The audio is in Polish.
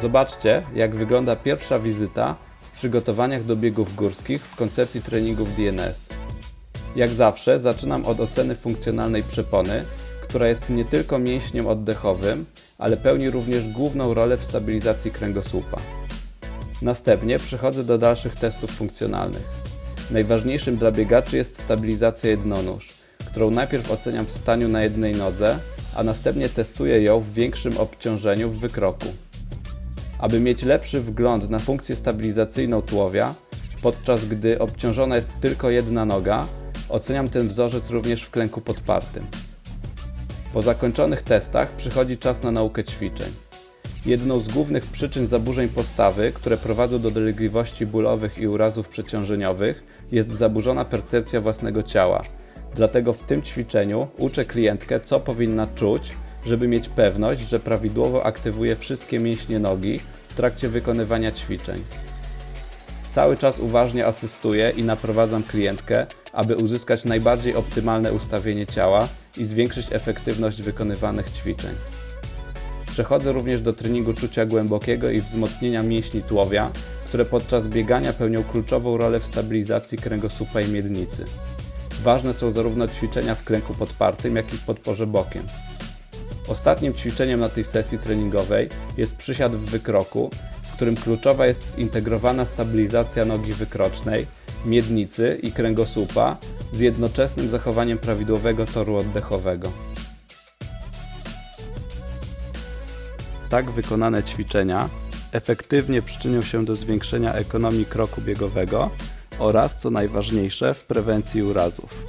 Zobaczcie, jak wygląda pierwsza wizyta w przygotowaniach do biegów górskich w koncepcji treningów DNS. Jak zawsze zaczynam od oceny funkcjonalnej przepony, która jest nie tylko mięśniem oddechowym, ale pełni również główną rolę w stabilizacji kręgosłupa. Następnie przechodzę do dalszych testów funkcjonalnych. Najważniejszym dla biegaczy jest stabilizacja jednonóż, którą najpierw oceniam w staniu na jednej nodze, a następnie testuję ją w większym obciążeniu w wykroku. Aby mieć lepszy wgląd na funkcję stabilizacyjną tułowia, podczas gdy obciążona jest tylko jedna noga, oceniam ten wzorzec również w klęku podpartym. Po zakończonych testach przychodzi czas na naukę ćwiczeń. Jedną z głównych przyczyn zaburzeń postawy, które prowadzą do dolegliwości bólowych i urazów przeciążeniowych, jest zaburzona percepcja własnego ciała. Dlatego w tym ćwiczeniu uczę klientkę, co powinna czuć, żeby mieć pewność, że prawidłowo aktywuje wszystkie mięśnie nogi w trakcie wykonywania ćwiczeń. Cały czas uważnie asystuję i naprowadzam klientkę, aby uzyskać najbardziej optymalne ustawienie ciała i zwiększyć efektywność wykonywanych ćwiczeń. Przechodzę również do treningu czucia głębokiego i wzmocnienia mięśni tułowia, które podczas biegania pełnią kluczową rolę w stabilizacji kręgosłupa i miednicy. Ważne są zarówno ćwiczenia w klęku podpartym, jak i w podporze bokiem. Ostatnim ćwiczeniem na tej sesji treningowej jest przysiad w wykroku, w którym kluczowa jest zintegrowana stabilizacja nogi wykrocznej, miednicy i kręgosłupa z jednoczesnym zachowaniem prawidłowego toru oddechowego. Tak wykonane ćwiczenia efektywnie przyczynią się do zwiększenia ekonomii kroku biegowego oraz, co najważniejsze, w prewencji urazów.